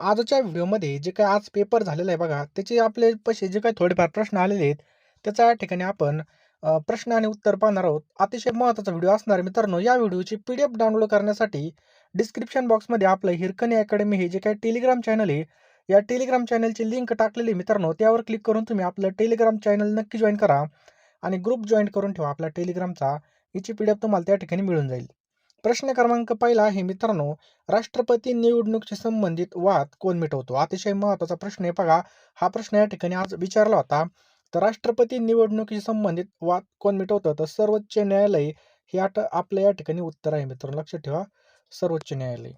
आजच्या व्हिडिओमध्ये जे काही आज पेपर झालेला आहे बघा, त्याचे आपले पैसे जे काही थोडेफार प्रश्न आलेले आहेत, त्याचा या ठिकाणी आपण प्रश्न आणि उत्तर पाहणार आहोत. अतिशय महत्त्वाचा व्हिडिओ असणार आहे मित्रांनो. या व्हिडिओची पी-डी-एफ डाउनलोड करण्यासाठी डिस्क्रिप्शन बॉक्समध्ये आपलं हिरकणी अकॅडमी हे जे काही टेलिग्राम चॅनल आहे, या टेलिग्राम चॅनलची लिंक टाकलेली मित्रांनो. त्यावर क्लिक करून तुम्ही आपलं टेलिग्राम चॅनल नक्की जॉईन करा आणि ग्रुप जॉईन करून ठेवा आपला टेलिग्रामचा. याची पी-डी-एफ तुम्हाला त्या ठिकाणी मिळून जाईल. प्रश्न क्रमांक पहिला आहे मित्रांनो, राष्ट्रपती निवडणुकीशी संबंधित वाद कोण मिटवतो? अतिशय महत्त्वाचा प्रश्न आहे बघा. हा प्रश्न या ठिकाणी आज विचारला होता. तर राष्ट्रपती निवडणुकीशी संबंधित वाद कोण मिटवतं? तर सर्वोच्च न्यायालय हे आता आपलं या ठिकाणी उत्तर आहे मित्रांनो. लक्षात ठेवा, सर्वोच्च न्यायालय.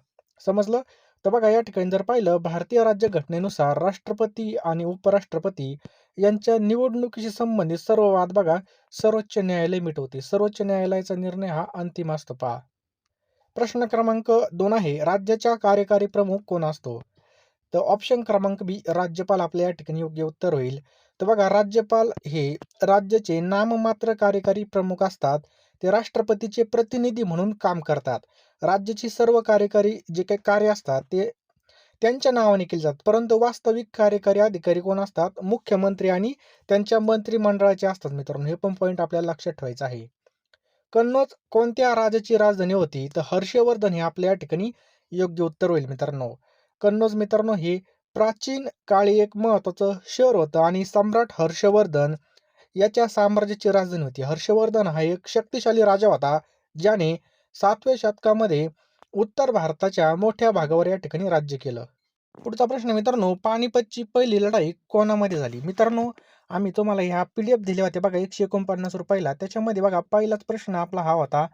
समजलं? तर बघा या ठिकाणी जर पाहिलं भारतीय राज्यघटनेनुसार राष्ट्रपती आणि उपराष्ट्रपती यांच्या निवडणुकीशी संबंधित सर्व वाद बघा सर्वोच्च न्यायालय मिटवते. सर्वोच्च न्यायालयाचा निर्णय हा अंतिम असतो पहा. प्रश्न क्रमांक दोन आहे, राज्याच्या कार्यकारी प्रमुख कोण असतो? तर ऑप्शन क्रमांक बी राज्यपाल आपल्या या ठिकाणी योग्य उत्तर होईल. तर बघा राज्यपाल हे राज्याचे नाममात्र कार्यकारी प्रमुख असतात. ते राष्ट्रपतीचे प्रतिनिधी म्हणून काम करतात. राज्याची सर्व कार्यकारी जे काही कार्य असतात ते त्यांच्या नावाने केली जातात. परंतु वास्तविक कार्यकारी अधिकारी कोण असतात? मुख्यमंत्री आणि त्यांच्या मंत्रिमंडळाचे असतात मित्रांनो. हे पण पॉईंट आपल्याला लक्षात ठेवायचं आहे. कन्नौज कोणत्या राजाची राजधानी होती? तर हर्षवर्धन हे आपल्या या ठिकाणी योग्य उत्तर होईल मित्रांनो. कन्नौज मित्रांनो हे प्राचीन काळी एक महत्त्वाचं शहर होतं आणि सम्राट हर्षवर्धन याच्या साम्राज्याची राजधानी होती. हर्षवर्धन हा एक शक्तिशाली राजा होता, ज्याने सातव्या शतकामध्ये उत्तर भारताच्या मोठ्या भागावर या ठिकाणी राज्य केलं. पुढचा प्रश्न मित्रांनो, पानिपतची पहिली लढाई कोणामध्ये झाली? मित्रांनो, आम्ही तुम्हाला ह्या पी-डी-एफ दिल्या होत्या बघा ₹149 त्याच्यामध्ये बघा पहिलाच प्रश्न आपला हा होता.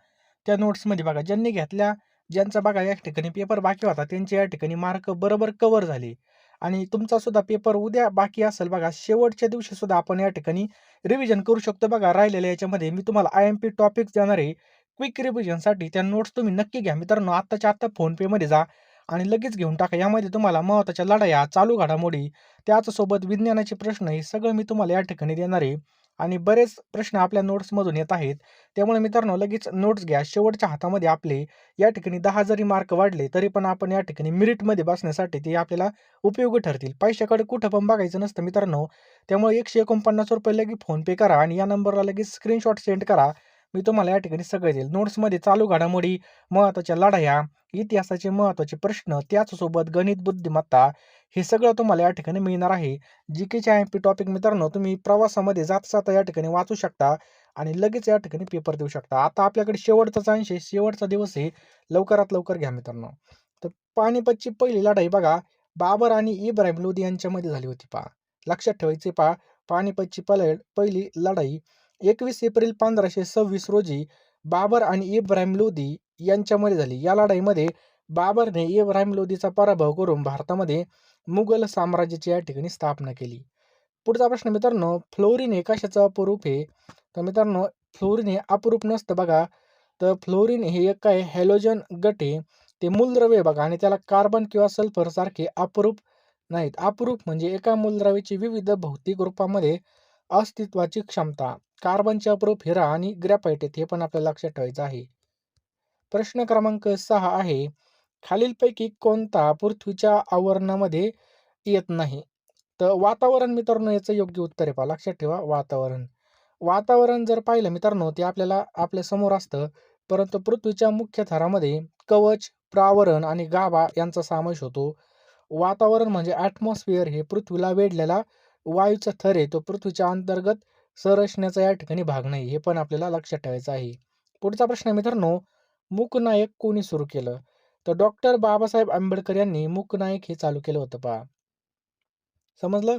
त्या नोट्समध्ये बघा ज्यांनी घेतल्या, ज्यांचा बघा या ठिकाणी पेपर बाकी होता, त्यांचे या ठिकाणी मार्क बरोबर कव्हर झाले. आणि तुमचा सुद्धा पेपर उद्या बाकी असेल बघा. शेवटच्या दिवशी सुद्धा आपण या ठिकाणी रिव्हिजन करू शकतो बघा. राहिलेल्या याच्यामध्ये मी तुम्हाला आय-एम-पी टॉपिक्स देणार आहे. क्विक रिव्हिजनसाठी त्या नोट्स तुम्ही नक्की घ्या मित्रांनो. आत्ताच्या आत्ता फोनपेमध्ये जा आणि लगेच घेऊन टाका. यामध्ये तुम्हाला महत्त्वाच्या लढाया, चालू घडामोडी, त्याचसोबत विज्ञानाचे प्रश्न हे सगळं मी तुम्हाला या ठिकाणी देणार आहे. आणि बरेच प्रश्न आपल्या नोट्समधून येत आहेत. त्यामुळे मित्रांनो लगेच नोट्स घ्या. शेवटच्या हातामध्ये आपले या ठिकाणी दहा जरी मार्क वाढले, तरी पण आपण या ठिकाणी मिरिटमध्ये बसण्यासाठी ते आपल्याला उपयोगी ठरतील. पैशाकडे कुठं पण बघायचं नसतं मित्रांनो. त्यामुळे ₹149 लगेच फोनपे करा आणि या नंबरला लगेच स्क्रीनशॉट सेंड करा. मी तुम्हाला या ठिकाणी सगळे देईल. नोट्समध्ये चालू घडामोडी, महत्त्वाच्या लढाया, इतिहासाचे महत्त्वाचे प्रश्न, त्याचसोबत गणित बुद्धिमत्ता हे सगळं तुम्हाला या ठिकाणी मिळणार आहे. जी केच्या आय-एम-पी टॉपिक मित्रांनो तुम्ही प्रवासामध्ये जाता-जाता या ठिकाणी वाचू शकता आणि लगेच या ठिकाणी पेपर देऊ शकता. आता आपल्याकडे शेवटचा अंश आहे, शेवटचा दिवस आहे. लवकरात लवकर घ्या मित्रांनो. तर पानिपतची पहिली लढाई बघा बाबर आणि इब्राहिम लोधी यांच्यामध्ये झाली होती पहा. लक्षात ठेवायचे पहा. पानिपतची पहिली लढाई 21 एप्रिल 1526 रोजी बाबर आणि इब्राहिम लोधी यांच्यामध्ये झाली. या लढाईमध्ये बाबरने इब्राहिम लोधीचा पराभव करून भारतामध्ये मुघल साम्राज्याची या ठिकाणी स्थापना केली. पुढचा प्रश्न मित्रांनो, फ्लोरीन हे कशाचं अपरूप आहे? तर मित्रांनो फ्लोरीन हे अपरूप नसतं बघा. तर फ्लोरीन हे एक काय हॅलोजन गट आहे. ते मूलद्रव्य आहे बघा आणि त्याला कार्बन किंवा सल्फर सारखे अपरूप नाहीत. अपरूप म्हणजे एका मूलद्रव्याची विविध भौतिक रूपामध्ये अस्तित्वाची क्षमता. कार्बनच्या अपरूप हिरा आणि ग्रॅफाइट आहेत. हे पण आपल्याला लक्षात ठेवायचं आहे. प्रश्न क्रमांक सहा आहे, खालीलपैकी कोणता पृथ्वीच्या आवरणामध्ये येत नाही? तर वातावरण मित्रांनो याचं योग्य उत्तर आहे पहा. लक्षात ठेवा वातावरण. वातावरण जर पाहिलं मित्रांनो ते आपल्याला आपल्यासमोर असतं. परंतु पृथ्वीच्या मुख्य थरामध्ये कवच, प्रावरण आणि गाभा यांचा समावेश होतो. वातावरण म्हणजे ॲटमॉस्फिअर हे पृथ्वीला वेढलेला वायूचा थर आहे. तो पृथ्वीच्या अंतर्गत संरचनेचा या ठिकाणी भाग नाही. हे पण आपल्याला लक्षात ठेवायचं आहे. पुढचा प्रश्न मित्रांनो, मूकनायक कोणी सुरू केलं? तर डॉक्टर बाबासाहेब आंबेडकर यांनी मूकनायक हे चालू केलं होतं पहा. समजलं?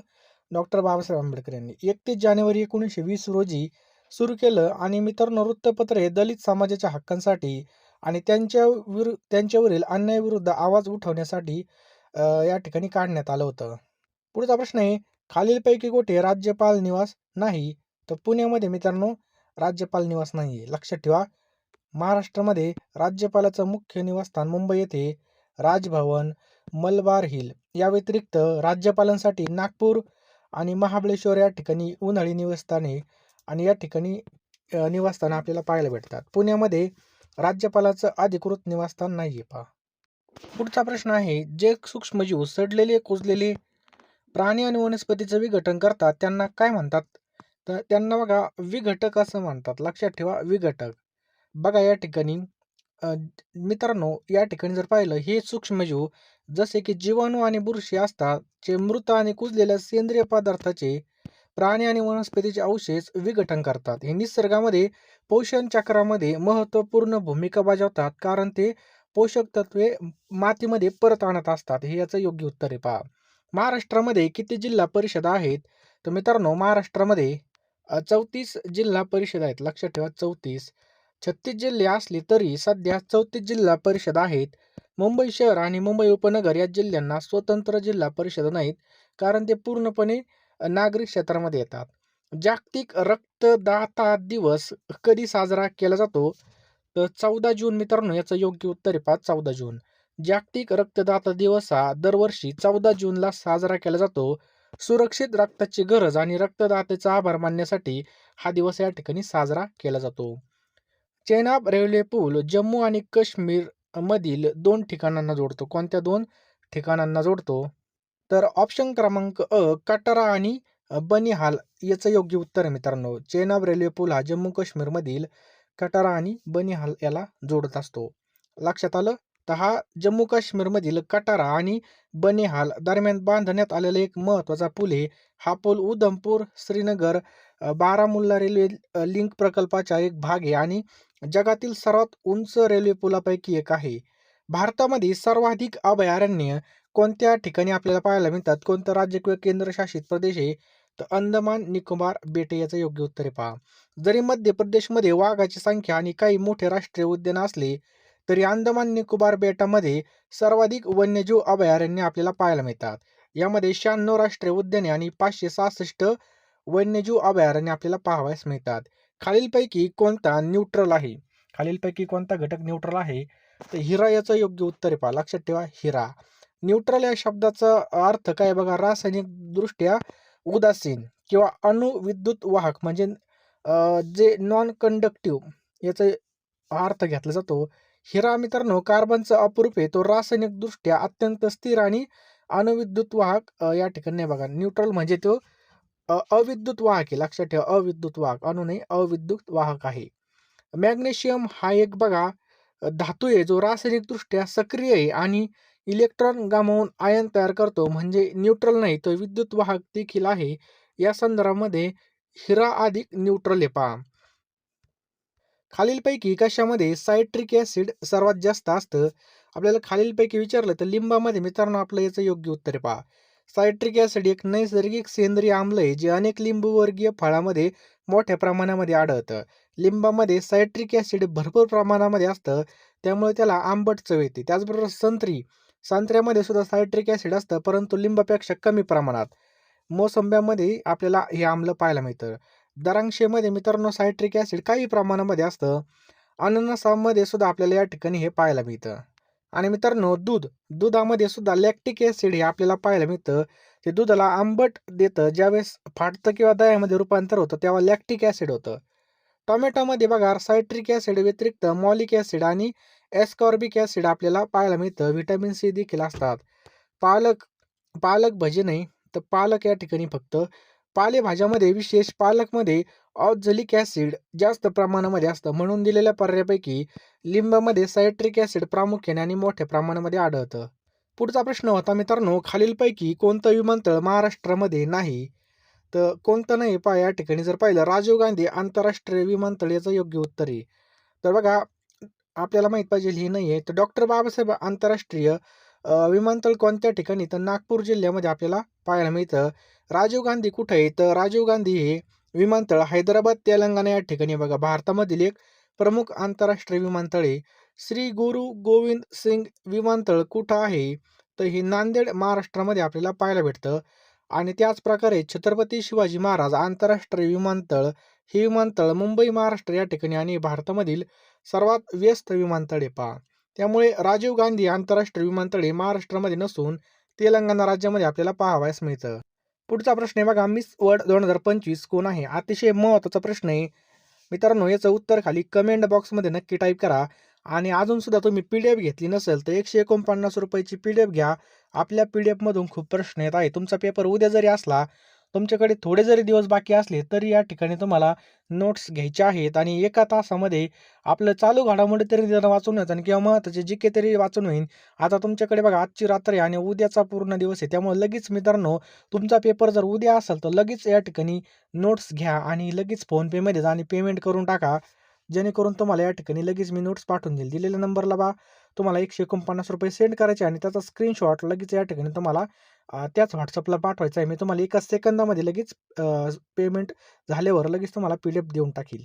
डॉक्टर बाबासाहेब आंबेडकर यांनी 31 जानेवारी 1920 रोजी सुरू केलं आणि मित्रांनो वृत्तपत्र हे दलित समाजाच्या हक्कांसाठी आणि त्यांच्या विरु त्यांच्यावरील अन्यायाविरुद्ध आवाज उठवण्यासाठी या ठिकाणी काढण्यात आलं होतं. पुढचा प्रश्न आहे, खालीलपैकी कुठे राज्यपाल निवास नाही? तर पुण्यामध्ये मित्रांनो राज्यपाल निवास नाही आहे. लक्षात ठेवा. महाराष्ट्रामध्ये राज्यपालाचं मुख्य निवासस्थान मुंबई येथे राजभवन, मलबार हिल या व्यतिरिक्त राज्यपालांसाठी नागपूर आणि महाबळेश्वर या ठिकाणी उन्हाळी निवासस्थाने आणि या ठिकाणी निवासस्थानं आपल्याला पाहायला भेटतात. पुण्यामध्ये राज्यपालाचं अधिकृत निवासस्थान नाही आहे पहा. पुढचा प्रश्न आहे जे सूक्ष्मजीव सडलेले कुजलेले प्राणी आणि वनस्पतीचं विघटन करतात त्यांना काय म्हणतात तर त्यांना बघा विघटक असं म्हणतात. लक्षात ठेवा विघटक. बघा या ठिकाणी मित्रांनो या ठिकाणी जर पाहिलं हे सूक्ष्मजीव जसे की जीवाणू आणि बुरशी असतात जे मृत आणि कुजलेल्या सेंद्रिय पदार्थाचे प्राणी आणि वनस्पतीचे अवशेष विघटन करतात. हे निसर्गामध्ये पोषण चक्रामध्ये महत्त्वपूर्ण भूमिका बजावतात कारण ते पोषक तत्वे मातीमध्ये परत आणत असतात. हे याचं योग्य उत्तर आहे. पहा. महाराष्ट्रामध्ये किती जिल्हा परिषद आहेत? तर मित्रांनो महाराष्ट्रामध्ये चौतीस जिल्हा परिषद आहेत. लक्षात ठेवा चौतीस. छत्तीस जिल्हे असले तरी सध्या चौतीस जिल्हा परिषद आहेत. मुंबई शहर आणि मुंबई उपनगर या जिल्ह्यांना स्वतंत्र जिल्हा परिषद नाहीत कारण ते पूर्णपणे नागरिक क्षेत्रामध्ये येतात. जागतिक रक्तदाता दिवस कधी साजरा केला जातो? तर चौदा जून मित्रांनो याचं योग्य उत्तर आहे पाच चौदा जून. जागतिक रक्तदाता दिवस हा दरवर्षी चौदा जूनला साजरा केला जातो. सुरक्षित रक्ताची गरज आणि रक्तदात्याचा आभार मानण्यासाठी हा दिवस या ठिकाणी साजरा केला जातो. चेनाब रेल्वे पूल जम्मू आणि काश्मीर मधील दोन ठिकाणांना जोडतो. कोणत्या दोन ठिकाणांना जोडतो? तर ऑप्शन क्रमांक अ कटारा आणि बनिहाल याचं योग्य उत्तर आहे मित्रांनो. चेनाब रेल्वे पूल हा जम्मू काश्मीरमधील कटारा आणि बनिहाल याला जोडत असतो. लक्षात आलं? तर हा जम्मू काश्मीरमधील कटारा आणि बनिहाल दरम्यान बांधण्यात आलेला एक महत्त्वाचा पूल आहे. हा पूल उधमपूर श्रीनगर बारामुल्ला रेल्वे लिंक प्रकल्पाचा एक भाग आहे आणि जगातील सर्वात उंच रेल्वे पुलापैकी एक आहे. भारतामध्ये सर्वाधिक अभयारण्य कोणत्या ठिकाणी आपल्याला पाहायला मिळतात? कोणतं राज्य किंवा केंद्रशासित प्रदेश आहे? तर अंदमान निकोबार बेटे याचं योग्य उत्तर आहे पहा. जरी मध्य प्रदेशमध्ये वाघाची संख्या आणि काही मोठे राष्ट्रीय उद्यान असले तरी अंदमान निकोबार बेटामध्ये सर्वाधिक वन्यजीव अभयारण्य आपल्याला पाहायला मिळतात. यामध्ये शहाण्णव राष्ट्रीय उद्याने आणि पाचशे सहासष्ट वन्यजीव अभयारण्य आपल्याला पाहावयास मिळतात. खालीलपैकी कोणता न्यूट्रल आहे? खालीलपैकी कोणता घटक न्यूट्रल आहे? तर हिरा याचं योग्य उत्तर आहे पहा. लक्षात ठेवा हिरा. न्यूट्रल या शब्दाचा अर्थ काय बघा? रासायनिक दृष्ट्या उदासीन किंवा अणुविद्युत वाहक म्हणजे जे नॉन कंडक्टिव्ह याचा अर्थ घेतला जातो. हिरा मित्रांनो कार्बनचं अपूर्व आहे. तो रासायनिकदृष्ट्या अत्यंत स्थिर आणि अणुविद्युत वाहक या ठिकाणी नाही बघा. न्यूट्रल म्हणजे तो अविद्युत वाहक आहे. लक्षात ठेवा अविद्युत वाहक. अणु नाही अविद्युत वाहक आहे. मॅग्नेशियम हा एक बघा धातू आहे. जो रासायनिकदृष्ट्या सक्रिय आहे आणि इलेक्ट्रॉन गमावून आयन तयार करतो. म्हणजे न्यूट्रल नाही तर विद्युत वाहक देखील आहे. या संदर्भामध्ये हिरा अधिक न्यूट्रल आहे. पहा. खालीलपैकी कशामध्ये सायट्रिक ॲसिड सर्वात जास्त असतं? आपल्याला खालीलपैकी विचारलं तर लिंबामध्ये मित्रांनो आपलं याचं योग्य उत्तर आहे पहा. सायट्रिक ॲसिड एक नैसर्गिक सेंद्रिय आम्ल आहे जे अनेक लिंबूवर्गीय फळामध्ये मोठ्या प्रमाणामध्ये आढळतं. लिंबामध्ये सायट्रिक ॲसिड भरपूर प्रमाणामध्ये असतं त्यामुळे त्याला आंबट चव येते. त्याचबरोबर संत्री संत्र्यामध्ये सुद्धा सायट्रिक ॲसिड असतं परंतु लिंबापेक्षा कमी प्रमाणात. मोसंब्यामध्ये आपल्याला हे आम्ल पाहायला मिळतं. दरांशेमध्ये मित्रांनो सायट्रिक ॲसिड काही प्रमाणामध्ये असतं. अननसामध्ये सुद्धा आपल्याला या ठिकाणी हे पाहायला मिळतं. आणि मित्रांनो दूध. दुधामध्ये सुद्धा लॅक्टिक ॲसिड हे आपल्याला पाहायला मिळतं. ते दुधाला आंबट देतं. ज्यावेळेस फाटतं किंवा दह्यामध्ये रूपांतर होतं तेव्हा लॅक्टिक ॲसिड होतं. टोमॅटोमध्ये बघा सायट्रिक ॲसिड व्यतिरिक्त मॉलिक ॲसिड आणि एस्कॉर्बिक ॲसिड आपल्याला पाहायला मिळतं. व्हिटॅमिन सी देखील असतात. पालक पालक भजी नाही तर पालक या ठिकाणी फक्त पालेभाज्यामध्ये विशेष पालकमध्ये ऑक्झलिक ॲसिड जास्त प्रमाणामध्ये असतं. म्हणून दिलेल्या पर्यायापैकी लिंबामध्ये सायट्रिक ॲसिड प्रामुख्याने आणि मोठ्या प्रमाणामध्ये आढळतं. पुढचा प्रश्न होता मित्रांनो खालीलपैकी कोणतं विमानतळ महाराष्ट्रामध्ये नाही? तर कोणतं नाही पहा या ठिकाणी जर पाहिलं राजीव गांधी आंतरराष्ट्रीय विमानतळ याचं योग्य उत्तर आहे. तर बघा आपल्याला माहीत पाहिजे हे नाही आहे तर डॉक्टर बाबासाहेब आंतरराष्ट्रीय विमानतळ कोणत्या ठिकाणी? तर नागपूर जिल्ह्यामध्ये आपल्याला पाहायला मिळतं. राजीव गांधी कुठं आहे? तर राजीव गांधी हे विमानतळ हैदराबाद तेलंगणा या ठिकाणी बघा भारतामधील एक प्रमुख आंतरराष्ट्रीय विमानतळ आहे. श्री गुरु गोविंद सिंग विमानतळ कुठं आहे? तर हे नांदेड महाराष्ट्रामध्ये आपल्याला पाहायला भेटतं. आणि त्याच प्रकारे छत्रपती शिवाजी महाराज आंतरराष्ट्रीय विमानतळ हे विमानतळ मुंबई महाराष्ट्र या ठिकाणी आणि भारतामधील सर्वात व्यस्त विमानतळ आहे पहा. त्यामुळे राजीव गांधी आंतरराष्ट्रीय विमानतळ हे महाराष्ट्रामध्ये नसून तेलंगणा राज्यामध्ये आपल्याला पाहावयास मिळतं. पुढचा प्रश्न आहे बघा मिस वर्ल्ड दोन हजार पंचवीस कोण आहे? अतिशय महत्त्वाचा प्रश्न आहे. मित्रांनो याचं उत्तर खाली कमेंट बॉक्समध्ये नक्की टाईप करा. आणि अजूनसुद्धा तुम्ही पी डी एफ घेतली नसेल तर एकशे एकोणपन्नास रुपयाची पी डी एफ घ्या. आपल्या पी डी एफमधून खूप प्रश्न येत आहे. तुमचा पेपर उद्या जरी असला तुमच्याकडे थोडे जरी दिवस बाकी असले तरी या ठिकाणी तुम्हाला नोट्स घ्यायचे आहेत आणि एका तासामध्ये आपलं चालू घडामोडी तरी वाचूनच वाचून आणि किंवा महत्त्वाचे जे के तरी वाचून होईल आता तुमच्याकडे बघा आजची रात्र आहे आणि उद्याचा पूर्ण दिवस आहे. त्यामुळे लगेच मित्रांनो तुमचा पेपर जर उद्या असेल तर लगेच या ठिकाणी नोट्स घ्या आणि लगेच फोनपेमध्ये जा आणि पेमेंट करून टाका. जेणेकरून तुम्हाला या ठिकाणी लगेच मी नोट्स पाठवून देईल. दिलेल्या नंबरला बा तुम्हाला एकशे एकोणपन्नास रुपये सेंड करायचे आणि त्याचा स्क्रीनशॉट लगेच या ठिकाणी तुम्हाला त्याच व्हॉट्सअपला पाठवायचा आहे. मी तुम्हाला एका सेकंदामध्ये लगेच पेमेंट झाल्यावर लगेच तुम्हाला पी डी एफ देऊन टाकील.